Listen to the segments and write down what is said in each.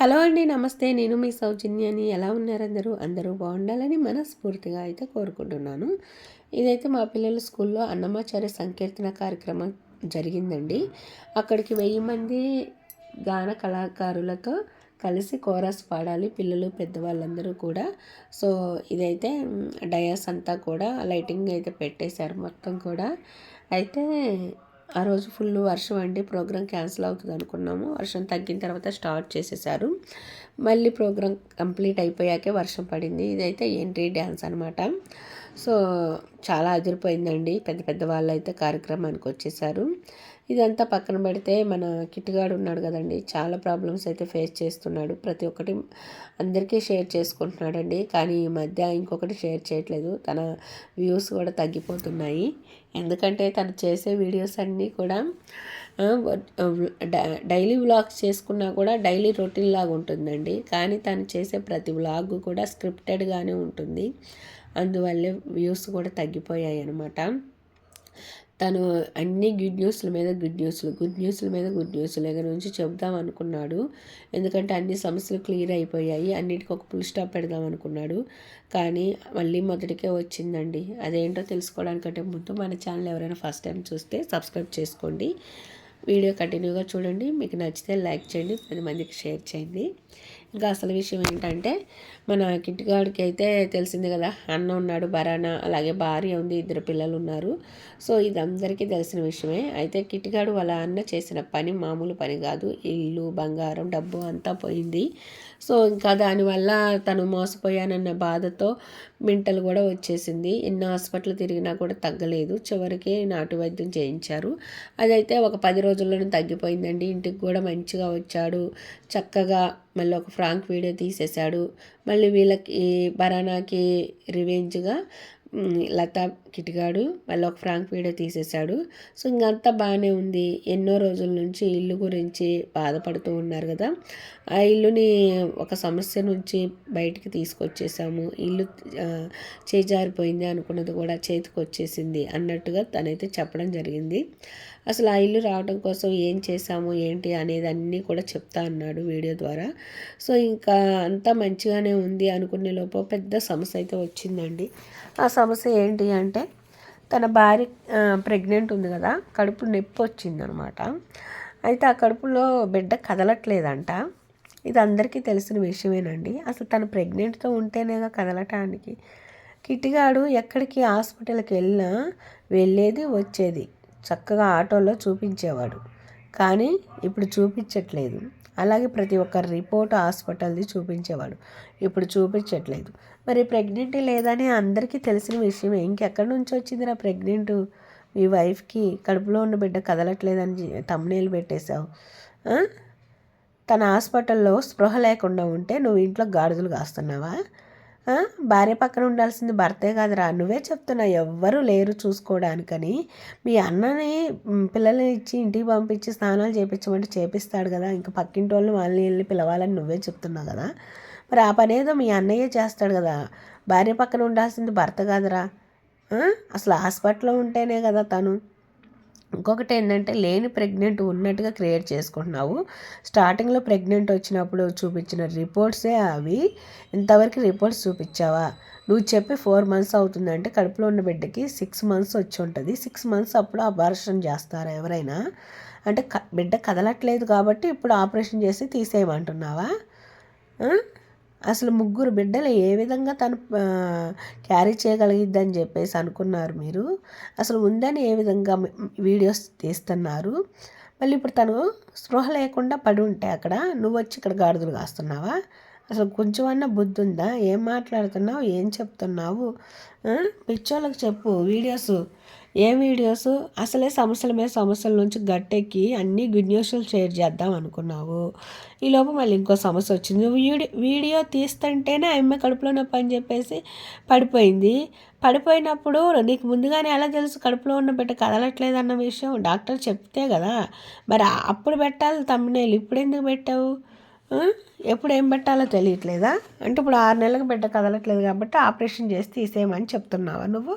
Hello అండి నమస్తే. నేను మీ సౌజన్యాన్ని ఎలా ఉన్నారందరూ అందరూ బాగుండాలని మనస్ఫూర్తిగా అయితే కోరుకుంటున్నాను. ఇదైతే మా పిల్లల స్కూల్లో అన్నమాచార్య సంకీర్తన కార్యక్రమం జరిగిందండి. అక్కడికి వెయ్యి మంది గాన కళాకారులతో కలిసి కోరస్ పాడాలి. పిల్లలు పెద్దవాళ్ళందరూ కూడా. సో ఇదైతే డయాస్ అంతా కూడా లైటింగ్ అయితే పెట్టేశారు మొత్తం కూడా. అయితే ఆ రోజు ఫుల్ వర్షం అండి. ప్రోగ్రామ్ క్యాన్సిల్ అవుతుంది అనుకున్నాము. వర్షం తగ్గిన తర్వాత స్టార్ట్ చేసేసారు. మళ్ళీ ప్రోగ్రామ్ కంప్లీట్ అయిపోయాకే వర్షం పడింది. ఇదైతే ఎంట్రీ డ్యాన్స్ అనమాట సో చాలా అదిరిపోయిందండి. పెద్ద పెద్ద వాళ్ళు అయితే కార్యక్రమానికి వచ్చేసారు. ఇదంతా పక్కన పెడితే మన కిట్టుగాడు ఉన్నాడు కదండి. చాలా ప్రాబ్లమ్స్ అయితే ఫేస్ చేస్తున్నాడు. ప్రతి ఒక్కటి అందరికీ షేర్ చేసుకుంటున్నాడండి. కానీ ఈ మధ్య ఇంకొకటి షేర్ చేయట్లేదు. తన వ్యూస్ కూడా తగ్గిపోతున్నాయి. ఎందుకంటే తను చేసే వీడియోస్ అన్నీ కూడా డైలీ వ్లాగ్స్ చేసుకున్నా కూడా డైలీ రొటీన్ లాగా ఉంటుందండి. కానీ తను చేసే ప్రతి వ్లాగ్ కూడా స్క్రిప్టెడ్గానే ఉంటుంది. అందువల్లే వ్యూస్ కూడా తగ్గిపోయాయి అనమాట తను అన్ని గుడ్ న్యూస్ల మీద గుడ్ న్యూస్లు గుడ్ న్యూస్ల మీద గుడ్ న్యూస్లు దగ్గర నుంచి చెబుదాం అనుకున్నాడు. ఎందుకంటే అన్ని సమస్యలు క్లియర్ అయిపోయాయి. అన్నిటికీ ఒక ఫుల్ స్టాప్ పెడదాం అనుకున్నాడు. కానీ మళ్ళీ మొదటికే వచ్చిందండి. అదేంటో తెలుసుకోవడానికంటే ముందు మన ఛానల్ ఎవరైనా ఫస్ట్ టైం చూస్తే సబ్స్క్రైబ్ చేసుకోండి. వీడియో కంటిన్యూగా చూడండి. మీకు నచ్చితే లైక్ చేయండి పది మందికి షేర్ చేయండి. ఇంకా అసలు విషయం ఏంటంటే మన కిట్టిగాడికి అయితే తెలిసింది కదా అన్న ఉన్నాడు బరానా అలాగే భార్య ఉంది ఇద్దరు పిల్లలు ఉన్నారు. సో ఇది అందరికీ తెలిసిన విషయమే. అయితే కిట్టుగాడు వాళ్ళ అన్న చేసిన పని మామూలు పని కాదు. ఇల్లు బంగారం డబ్బు అంతా పోయింది. సో ఇంకా దానివల్ల తను మోసపోయానన్న బాధతో మింటలు కూడా వచ్చేసింది. ఎన్ని హాస్పిటల్ తిరిగినా కూడా తగ్గలేదు. చివరికి నాటు వైద్యం చేయించారు. అదైతే ఒక పది రోజుల్లోనే తగ్గిపోయిందండి. ఇంటికి కూడా మంచిగా వచ్చాడు. చక్కగా మళ్ళీ ఒక ఫ్రాంక్ వీడియో తీసేశాడు. మళ్ళీ వీళ్ళకి బరానాకి రివెంజ్గా లతా కిటిగాడు మళ్ళీ ఒక ఫ్రాంక్ వీడియో తీసేశాడు. సో ఇంకంతా బాగానే ఉంది. ఎన్నో రోజుల నుంచి ఇల్లు గురించి బాధపడుతూ ఉన్నారు కదా. ఆ ఇల్లుని ఒక సమస్య నుంచి బయటికి తీసుకొచ్చేసాము. ఇల్లు చేజారిపోయింది అనుకున్నది కూడా చేతికి వచ్చేసింది అన్నట్టుగా తనైతే చెప్పడం జరిగింది. అసలు ఆ ఇల్లు రావడం కోసం ఏం చేశాము ఏంటి అనేది అన్నీ కూడా చెప్తా అన్నాడు వీడియో ద్వారా. సో ఇంకా అంతా మంచిగానే ఉంది అనుకునే లోపు పెద్ద సమస్య అయితే వచ్చిందండి. ఆ సమస్య ఏంటి అంటే తన భార్య ప్రెగ్నెంట్ ఉంది కదా కడుపు నొప్పి వచ్చిందనమాట. అయితే ఆ కడుపులో బిడ్డ కదలట్లేదంట. ఇది అందరికీ తెలిసిన విషయమేనండి. అసలు తను ప్రెగ్నెంట్తో ఉంటేనేగా కదలటానికి. కిటిగాడు ఎక్కడికి హాస్పిటల్కి వెళ్ళినా వెళ్ళేది వచ్చేది. చక్కగా ఆటోలో చూపించేవాడు. కానీ ఇప్పుడు చూపించట్లేదు. అలాగే ప్రతి ఒక్క రిపోర్ట్ హాస్పిటల్ది చూపించేవాడు ఇప్పుడు చూపించట్లేదు. మరి ప్రెగ్నెంట్ లేదని అందరికీ తెలిసిన విషయం ఇంకెక్కడి నుంచి వచ్చింది నా ప్రెగ్నెంట్? మీ వైఫ్కి కడుపులో ఉన్న బిడ్డ కదలట్లేదని తమ్నేలు పెట్టేశావు. తన హాస్పిటల్లో స్పృహ లేకుండా ఉంటే నువ్వు ఇంట్లో గాడిదలు కాస్తున్నావా? భార్య పక్కన ఉండాల్సింది భర్తే కాదురా. నువ్వే చెప్తున్నా ఎవ్వరూ లేరు చూసుకోవడానికని. మీ అన్నని పిల్లల్ని ఇచ్చి ఇంటికి పంపించి స్నానాలు చేయించమంటే చేపిస్తాడు కదా. ఇంకా పక్కింటి వాళ్ళు వాళ్ళని వెళ్ళి పిలవాలని నువ్వే చెప్తున్నావు కదా. మరి ఆ పని ఏదో మీ అన్నయ్య చేస్తాడు కదా. భార్య పక్కన ఉండాల్సింది భర్త కాదురా. అసలు హాస్పిటల్లో ఉంటేనే కదా తను. ఇంకొకటి ఏంటంటే లేని ప్రెగ్నెంట్ ఉన్నట్టుగా క్రియేట్ చేసుకుంటున్నావు. స్టార్టింగ్లో ప్రెగ్నెంట్ వచ్చినప్పుడు చూపించిన రిపోర్ట్సే అవి. ఇంతవరకు రిపోర్ట్స్ చూపించావా? నువ్వు చెప్పి ఫోర్ మంత్స్ అవుతుందంటే కడుపులో ఉన్న బిడ్డకి సిక్స్ మంత్స్ వచ్చి ఉంటుంది. సిక్స్ మంత్స్ అప్పుడు అబార్షన్ చేస్తారు ఎవరైనా? అంటే బిడ్డ కదలట్లేదు కాబట్టి ఇప్పుడు ఆపరేషన్ చేసి తీసేయమంటున్నావా? అసలు ముగ్గురు బిడ్డలు ఏ విధంగా తను క్యారీ చేయగలిగిద్దని చెప్పేసి అనుకున్నారు మీరు? అసలు ఉందని ఏ విధంగా వీడియోస్ తీస్తున్నారు? మళ్ళీ ఇప్పుడు తను స్పృహ లేకుండా పడి ఉంటే అక్కడ నువ్వు వచ్చి ఇక్కడ గాడిదలు కాస్తున్నావా? అసలు కొంచెం బుద్ధి ఉందా ఏం మాట్లాడుతున్నావు? ఏం చెప్తున్నావు? పిచ్చోళ్ళకి చెప్పు వీడియోస్ ఏ వీడియోస్ అసలే సమస్యల మీద సమస్యల నుంచి గట్టెక్కి అన్ని గుడ్ న్యూస్లు షేర్ చేద్దాం అనుకున్నావు. ఈలోపు మళ్ళీ ఇంకో సమస్య వచ్చింది. వీడియో వీడియో తీస్తుంటేనే అమ్మ కడుపులో నొప్పి అని చెప్పేసి పడిపోయింది. పడిపోయినప్పుడు నీకు ముందుగానే ఎలా తెలుసు కడుపులో ఉన్న బిడ్డ కదలట్లేదు అన్న విషయం డాక్టర్ చెప్తే కదా. మరి అప్పుడు పెట్టాలి తమ్మునేలు ఇప్పుడు ఎందుకు పెట్టావు? ఎప్పుడు ఏం పెట్టాలో తెలియట్లేదా? అంటే ఇప్పుడు ఆరు నెలలకు బిడ్డ కదలట్లేదు కాబట్టి ఆపరేషన్ చేసి తీసేయమని చెప్తున్నావా నువ్వు?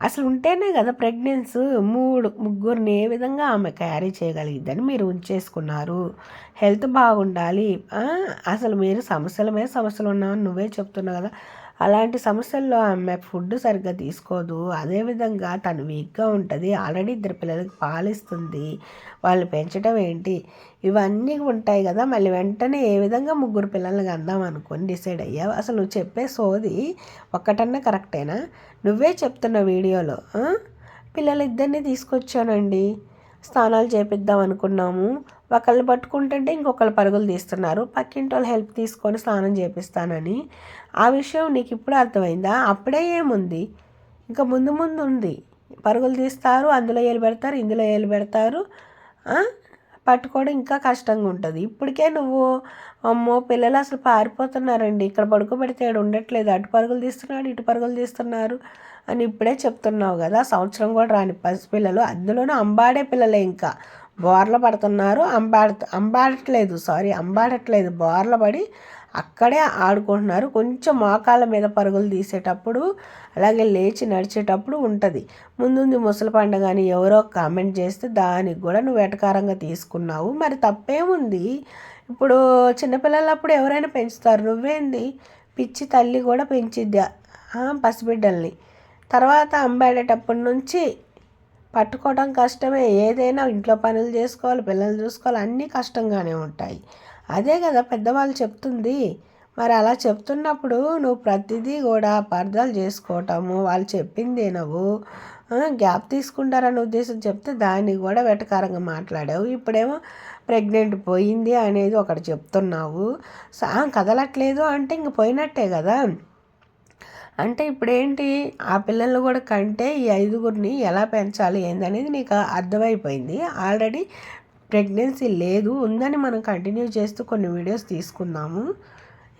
అసలు ఉంటేనే కదా ప్రెగ్నెన్స్ మూడు ముగ్గురిని ఏ విధంగా ఆమె క్యారీ చేయగలిగిద్దని మీరు ఉంచేసుకున్నారు. హెల్త్ బాగుండాలి. అసలు మీరు సమస్యల మీద సమస్యలు ఉన్నామని నువ్వే చెప్తున్నావు కదా. అలాంటి సమస్యల్లో ఆమె ఫుడ్ సరిగ్గా తీసుకోదు. అదేవిధంగా తను వీక్గా ఉంటుంది. ఆల్రెడీ ఇద్దరు పిల్లలకి పాలిస్తుంది. వాళ్ళు పెంచడం ఏంటి? ఇవన్నీ ఉంటాయి కదా. మళ్ళీ వెంటనే ఏ విధంగా ముగ్గురు పిల్లల్ని అందాం అనుకొని డిసైడ్ అయ్యావు? అసలు నువ్వు చెప్పే సోది ఒక్కటన్నా కరెక్టేనా? నువ్వే చెప్తున్న వీడియోలో పిల్లలిద్దరిని తీసుకొచ్చానండి. స్నానాలు చేపిద్దాం అనుకున్నాము. ఒకళ్ళు పట్టుకుంటుంటే ఇంకొకళ్ళు పరుగులు తీస్తున్నారు. పక్కింటి వాళ్ళు హెల్ప్ తీసుకొని స్నానం చేపిస్తానని. ఆ విషయం నీకు ఇప్పుడు అర్థమైందా? అప్పుడే ఏముంది? ఇంకా ముందు ముందు ఉంది. పరుగులు తీస్తారు అందులో ఏలు పెడతారు ఇందులో ఏలు పెడతారు పట్టుకోవడం ఇంకా కష్టంగా ఉంటుంది. ఇప్పటికే నువ్వు అమ్మో పిల్లలు అసలు పారిపోతున్నారండి. ఇక్కడ పడుకోబెడితే ఉండట్లేదు. అటు పరుగులు తీస్తున్నాడు ఇటు పరుగులు తీస్తున్నారు అని ఇప్పుడే చెప్తున్నావు కదా. సంవత్సరం కూడా రాని పసిపిల్లలు అందులోనూ అంబాడే పిల్లలే ఇంకా. బోర్ల పడుతున్నారు. అంబాడ అంబాడట్లేదు సారీ అంబాడట్లేదు. బోర్ల పడి అక్కడే ఆడుకుంటున్నారు. కొంచెం మోకాళ్ళ మీద పరుగులు తీసేటప్పుడు అలాగే లేచి నడిచేటప్పుడు ఉంటుంది. ముందుంది ముసలి పండుగ అని ఎవరో కామెంట్ చేస్తే దానికి కూడా నువ్వు వెటకారంగా తీసుకున్నావు. మరి తప్పేముంది? ఇప్పుడు చిన్నపిల్లలప్పుడు ఎవరైనా పెంచుతారు. నువ్వేంది? పిచ్చి తల్లి కూడా పెంచిద్ది? పసిబిడ్డల్ని. తర్వాత అంబాడేటప్పటి నుంచి పట్టుకోవడం కష్టమే. ఏదైనా ఇంట్లో పనులు చేసుకోవాలి పిల్లలు చూసుకోవాలి అన్నీ కష్టంగానే ఉంటాయి. అదే కదా పెద్దవాళ్ళు చెప్తుంది. మరి అలా చెప్తున్నప్పుడు నువ్వు ప్రతిదీ కూడా అపార్థాలు చేసుకోవటము వాళ్ళు చెప్పింది నువ్వు. గ్యాప్ తీసుకుంటారని ఉద్దేశం చెప్తే దాన్ని కూడా వెటకారంగా మాట్లాడావు. ఇప్పుడేమో ప్రెగ్నెంట్ పోయింది అనేది ఒకటి చెప్తున్నావు. కదలట్లేదు అంటే ఇంక పోయినట్టే కదా. అంటే ఇప్పుడేంటి? ఆ పిల్లలు కూడా కంటే ఈ ఐదుగురిని ఎలా పెంచాలి ఏందనేది నీకు అర్థమైపోయింది. ఆల్రెడీ ప్రెగ్నెన్సీ లేదు ఉందని మనం కంటిన్యూ చేస్తూ కొన్ని వీడియోస్ తీసుకుందాము.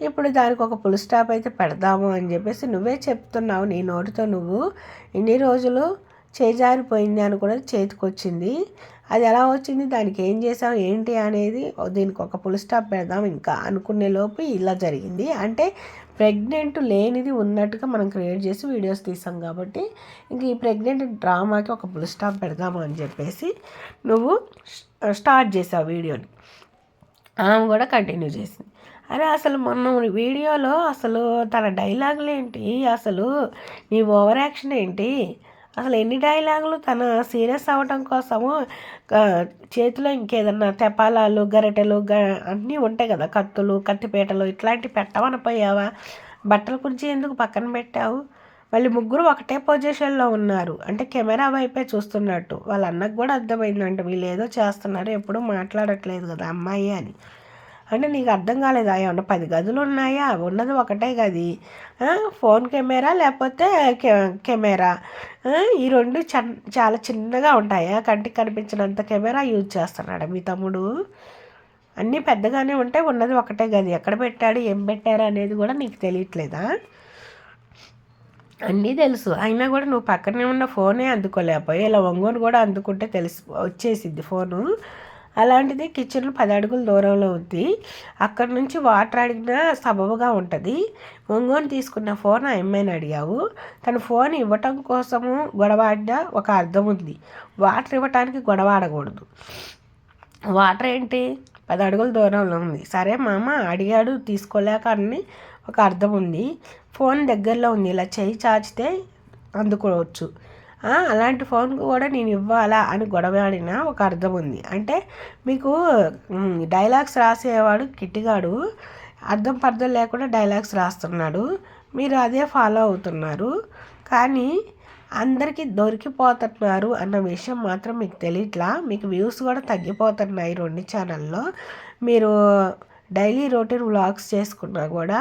ఇప్పుడు దానికి ఒక పుల్ స్టాప్ అయితే పెడదాము అని చెప్పేసి నువ్వే చెప్తున్నావు నీ నోటితో నువ్వు. ఇన్ని రోజులు చేజారిపోయింది అని కూడా చేతికొచ్చింది. అది ఎలా వచ్చింది? దానికి ఏం చేసావు ఏంటి అనేది దీనికి ఒక పుల్ స్టాప్ పెడదాం ఇంకా అనుకునే లోపు ఇలా జరిగింది. అంటే ప్రెగ్నెంట్ లేనిది ఉన్నట్టుగా మనం క్రియేట్ చేసి వీడియోస్ తీసాం కాబట్టి ఇంక ఈ ప్రెగ్నెంట్ డ్రామాకి ఒక ఫుల్ స్టాప్ పెడదాము అని చెప్పేసి నువ్వు స్టార్ట్ చేసావు వీడియోని. ఆమె కూడా కంటిన్యూ చేసింది. అరే అసలు మొన్న వీడియోలో అసలు తన డైలాగులు ఏంటి? అసలు నీ ఓవర్ యాక్షన్ ఏంటి? అసలు ఎన్ని డైలాగులు తన సీరియస్ అవ్వటం కోసము చేతిలో ఇంకేదన్నా తెపాలాలు గరిటెలు గ అన్నీ ఉంటాయి కదా కత్తులు కత్తిపీటలు ఇట్లాంటివి పెట్టమనిపోయావా బట్టల గురించి ఎందుకు పక్కన పెట్టావు? వాళ్ళు ముగ్గురు ఒకటే పొజిషన్లో ఉన్నారు. అంటే కెమెరా వైపే చూస్తున్నట్టు. వాళ్ళ అన్నకు కూడా అర్థమైందంట వీళ్ళు ఏదో చేస్తున్నారు ఎప్పుడూ మాట్లాడట్లేదు కదా అమ్మాయి అని. అంటే నీకు అర్థం కాలేదా? ఏమన్నా పది గదులు ఉన్నాయా? ఉన్నది ఒకటే గది. ఫోన్ కెమెరా లేకపోతే కెమెరా. ఈ రెండు చాలా చిన్నగా ఉంటాయా? కంటికి కనిపించినంత కెమెరా యూజ్ చేస్తున్నాడు మీ తమ్ముడు? అన్నీ పెద్దగానే ఉంటే ఉన్నది ఒకటే గది. ఎక్కడ పెట్టాడు? ఏం పెట్టారు అనేది కూడా నీకు తెలియట్లేదా? అన్నీ తెలుసు. అయినా కూడా నువ్వు పక్కనే ఉన్న ఫోనే అందుకోలేకపోయి ఇలా ఒంగోలు కూడా అందుకుంటే తెలిసి వచ్చేసిద్ది ఫోను. అలాంటిది కిచెన్ పది అడుగుల దూరంలో ఉంది. అక్కడ నుంచి వాటర్ అడిగినా సబబుగా ఉంటుంది. ఒంగోని తీసుకున్న ఫోన్ ఆ అమ్మాయిని అడిగావు. తన ఫోన్ ఇవ్వటం కోసము గొడవాడిన ఒక అర్థం ఉంది. వాటర్ ఇవ్వటానికి గొడవ ఆడకూడదు. వాటర్ ఏంటి? పది అడుగుల దూరంలో ఉంది. సరే మామ అడిగాడు తీసుకోలేక అని ఒక అర్థం ఉంది. ఫోన్ దగ్గరలో ఉంది. ఇలా చేయి చాచితే అందుకోవచ్చు. అలాంటి ఫోన్ కూడా నేను ఇవ్వాలా అని గొడవాడిన ఒక అర్థం ఉంది. అంటే మీకు డైలాగ్స్ రాసేవాడు కిట్టిగాడు అర్థం పర్థం లేకుండా డైలాగ్స్ రాస్తున్నాడు మీరు అదే ఫాలో అవుతున్నారు. కానీ అందరికీ దొరికిపోతున్నారు అన్న విషయం మాత్రం మీకు తెలియట్లా. మీకు వ్యూస్ కూడా తగ్గిపోతున్నాయి రెండు ఛానల్లో. మీరు డైలీ రొటీన్ వ్లాగ్స్ చేసుకున్నా కూడా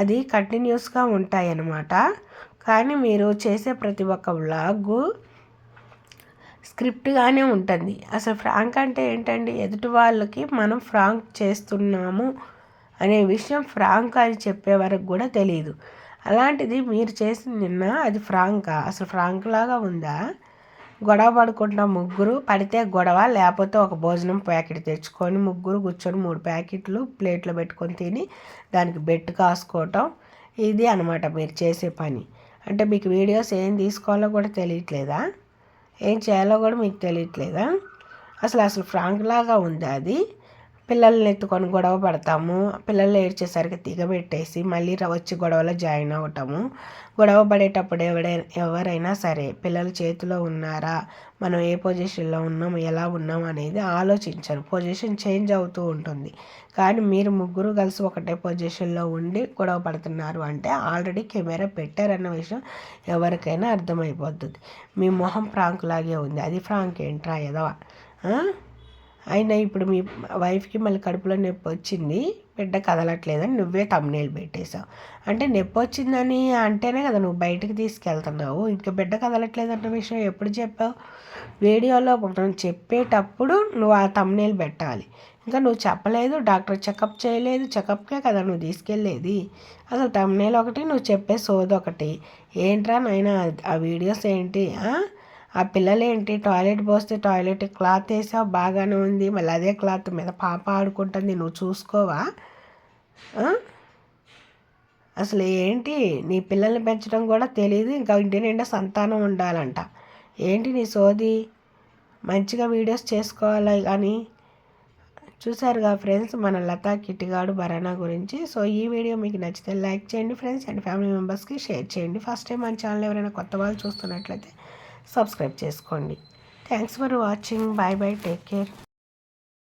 అది కంటిన్యూస్గా ఉంటాయి అన్నమాట కానీ మీరు చేసే ప్రతి ఒక్క వ్లాగు స్క్రిప్ట్గానే ఉంటుంది. అసలు ఫ్రాంక్ అంటే ఏంటండి? ఎదుటి వాళ్ళకి మనం ఫ్రాంక్ చేస్తున్నాము అనే విషయం ఫ్రాంక్ అని చెప్పే వరకు కూడా తెలియదు అలాంటిది మీరు చేసిన నిన్న అది ఫ్రాంకా? అసలు ఫ్రాంక్ లాగా ఉందా? గొడవ పడుకుంటున్న ముగ్గురు పడితే గొడవ లేకపోతే ఒక భోజనం ప్యాకెట్ తెచ్చుకొని ముగ్గురు కూర్చొని మూడు ప్యాకెట్లు ప్లేట్లో పెట్టుకొని తిని దానికి బెట్టు కాసుకోవటం ఇది అనమాట మీరు చేసే పని. అంటే మీకు వీడియోస్ ఏం తీసుకోవాలో కూడా తెలియట్లేదా? ఏం చేయాలో కూడా మీకు తెలియట్లేదా? అసలు అసలు ఫ్రాంక్ లాగా ఉంది అది? పిల్లల్ని ఎత్తుకొని గొడవ పడతాము. పిల్లలు ఏడ్చేసరికి దిగబెట్టేసి మళ్ళీ వచ్చి గొడవలో జాయిన్ అవటము గొడవ పడేటప్పుడు ఎవడైనా ఎవరైనా సరే పిల్లలు చేతిలో ఉన్నారా? మనం ఏ పొజిషన్లో ఉన్నాం ఎలా ఉన్నాం అనేది ఆలోచించరు. పొజిషన్ చేంజ్ అవుతూ ఉంటుంది. కానీ మీరు ముగ్గురు కలిసి ఒకటే పొజిషన్లో ఉండి గొడవ పడుతున్నారు అంటే ఆల్రెడీ కెమెరా పెట్టారన్న విషయం ఎవరికైనా అర్థమైపోతుంది మీ మొహం ఫ్రాంక్ లాగే ఉంది. అది ఫ్రాంక్ ఏంట్రా ఎదవా అయినా ఇప్పుడు మీ వైఫ్కి మళ్ళీ కడుపులో నొప్పి వచ్చింది బిడ్డ కదలట్లేదని నువ్వే తమ్నేలు పెట్టేశావు. అంటే నొప్పి వచ్చిందని అంటేనే కదా నువ్వు బయటకు తీసుకెళ్తున్నావు. ఇంకా బిడ్డ కదలట్లేదన్న విషయం ఎప్పుడు చెప్పావు? వీడియోలో మనం చెప్పేటప్పుడు నువ్వు ఆ తమ్నేలు పెట్టాలి. ఇంకా నువ్వు చెప్పలేదు డాక్టర్ చెకప్ చేయలేదు చెకప్కే కదా నువ్వు తీసుకెళ్ళేది. అసలు తమ్నేలు ఒకటి నువ్వు చెప్పే సోది ఒకటి. ఏంట్రా నాయన ఆ వీడియోస్ ఏంటి? ఆ పిల్లలేంటి? టాయిలెట్ పోస్తే టాయిలెట్ క్లాత్ వేసావు బాగానే ఉంది. మళ్ళీ అదే క్లాత్ మీద పాప ఆడుకుంటుంది నువ్వు చూసుకోవా? అసలు ఏంటి? నీ పిల్లల్ని పెంచడం కూడా తెలియదు ఇంకా ఇంటి నిండా సంతానం ఉండాలంట. ఏంటి నీ సోది? మంచిగా వీడియోస్ చేసుకోవాలి కానీ చూసారుగా ఫ్రెండ్స్ మన లతా కిటిగాడు భరణా గురించి. సో ఈ వీడియో మీకు నచ్చితే లైక్ చేయండి ఫ్రెండ్స్ అండ్ ఫ్యామిలీ మెంబర్స్కి షేర్ చేయండి. ఫస్ట్ టైం మన ఛానల్ ఎవరైనా కొత్త వాళ్ళు చూస్తున్నట్లయితే సబ్స్క్రైబ్ చేసుకోండి. Thanks for watching bye bye take care